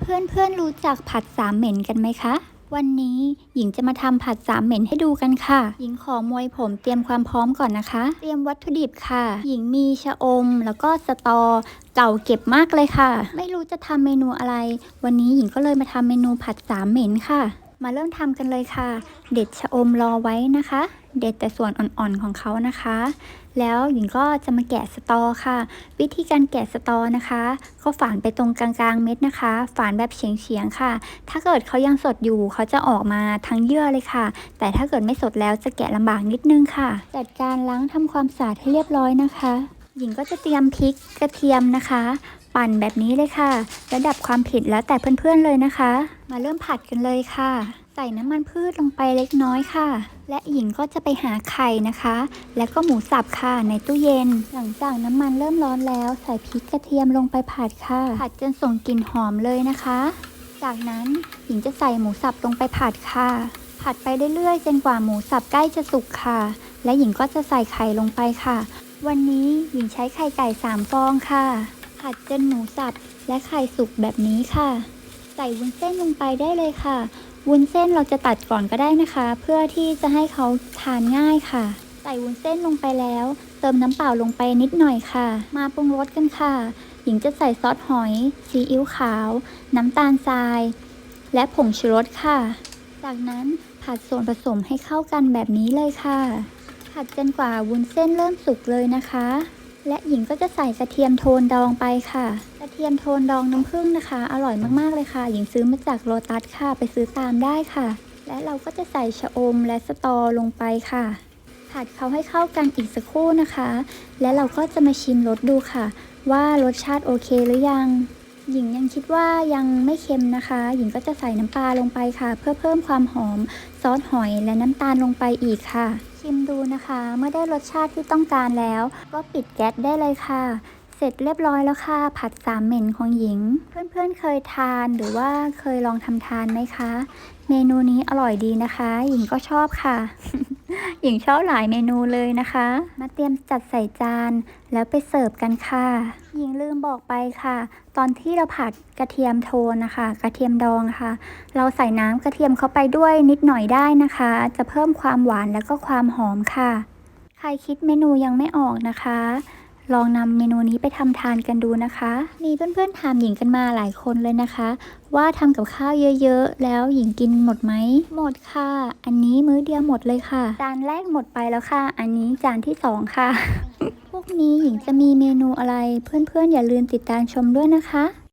เพื่อนๆรู้จักผัดสามเหม็นกันไหมคะ วันนี้หญิงจะมาทำผัดสามเหม็นให้ดูกันค่ะ หญิงขอมวยผมเตรียมความพร้อมก่อนนะคะ เตรียมวัตถุดิบค่ะ หญิงมีชะอม แล้วก็สตอเก่าเก็บมากเลยค่ะ ไม่รู้จะทำเมนูอะไร วันนี้หญิงก็เลยมาทำเมนูผัดสามเหม็นค่ะ มาเริ่มทำกันเลยค่ะ เด็ดชะอมรอไว้นะคะ เด็ดแต่ส่วนอ่อนๆของเขานะคะ แล้วหญิงก็จะมาแกะสตอค่ะ วิธีการแกะสตอนะคะ ก็ฝานไปตรงกลางๆเม็ดนะคะ ฝานแบบเฉียงๆค่ะ ถ้าเกิดเขายังสดอยู่เขาจะออกมาทั้งเยื่อเลยค่ะ แต่ถ้าเกิดไม่สดแล้วจะแกะลำบากนิดนึงค่ะ จัดการล้างทำความสะอาดให้เรียบร้อยนะคะ หญิงก็จะเตรียมพริกกระเทียมนะคะ ปั่นแบบนี้เลยค่ะ ระดับความเผ็ดแล้วแต่เพื่อนๆเลยนะคะ มาเริ่มผัดกันเลยค่ะ ใส่น้ำมันพืชลงไปเล็กน้อยค่ะ และหญิงก็จะไปหาไข่นะคะ แล้วก็หมูสับค่ะในตู้เย็น หลังจากน้ำมันเริ่มร้อนแล้ว ใส่พริกกระเทียมลงไปผัดค่ะ ผัดจนส่งกลิ่นหอมเลยนะคะ จากนั้นหญิงจะใส่หมูสับลงไปผัดค่ะ ผัดไปเรื่อยๆจนกว่าหมูสับใกล้จะสุกค่ะ และหญิงก็จะใส่ไข่ลงไปค่ะ วันนี้หญิงใช้ไข่ไก่สามฟองค่ะ ผัดจนหมูสับและไข่สุกแบบนี้ค่ะ ใส่วุ้นเส้นลงไปได้เลยค่ะ วุ้นเส้นเราจะตัดก่อนก็ได้นะคะ เพื่อที่จะให้เขาทานง่ายค่ะ ใส่วุ้นเส้นลงไปแล้ว เติมน้ำเปล่าลงไปนิดหน่อยค่ะ มาปรุงรสกันค่ะ หญิงจะใส่ซอสหอย ซีอิ๊วขาว น้ำตาลทราย และผงชูรสค่ะ จากนั้นผัดส่วนผสมให้เข้ากันแบบนี้เลยค่ะ ผัดจนกว่าวุ้นเส้นเริ่มสุกเลยนะคะ และหญิงก็จะใส่กระเทียมโทนดองไปค่ะ กระเทียมโทนดองน้ำผึ้งนะคะ อร่อยมากๆเลยค่ะ หญิงซื้อมาจากโลตัสค่ะ ไปซื้อตามได้ค่ะ และเราก็จะใส่ชะอมและสตอลงไปค่ะ ผัดเขาให้เข้ากันอีกสักครู่นะคะ และเราก็จะมาชิมรสดูค่ะ ว่ารสชาติโอเคหรือยัง หญิงยังคิดว่ายังไม่เค็มนะคะ หญิงก็จะใส่น้ำปลาลงไปค่ะ เพื่อเพิ่มความหอมซอสหอยและน้ำตาลลงไปอีกค่ะ ชิมดูนะคะ เมื่อได้รสชาติที่ต้องการแล้ว ก็ปิดแก๊สได้เลยค่ะ เสร็จเรียบร้อยแล้วค่ะ ผัดสามเหม็นของหญิง เพื่อนๆเคยทานหรือว่าเคยลองทำทานไหมคะ เมนูนี้อร่อยดีนะคะ หญิงก็ชอบค่ะ หญิงชอบหลายเมนูเลยนะคะ มาเตรียมจัดใส่จานแล้วไปเสิร์ฟกันค่ะ หญิงลืมบอกไปค่ะ ตอนที่เราผัดกระเทียมโทนนะคะ กระเทียมดองค่ะ เราใส่น้ำกระเทียมเข้าไปด้วยนิดหน่อยได้นะคะ จะเพิ่มความหวานแล้วก็ความหอมค่ะ ใครคิดเมนูยังไม่ออกนะคะ ลองนำเมนูนี้ไปทำทานกันดูนะคะ มีเพื่อนๆถามหญิงกันมาหลายคนเลยนะคะ ว่าทำกับข้าวเยอะๆ แล้วหญิงกินหมดไหมหมดค่ะ อันนี้มื้อเดียวหมดเลยค่ะ จานแรกหมดไปแล้วค่ะ อันนี้จานที่สองค่ะ พวกนี้หญิงจะมีเมนูอะไร เพื่อนๆอย่าลืมติดตามชมด้วยนะคะ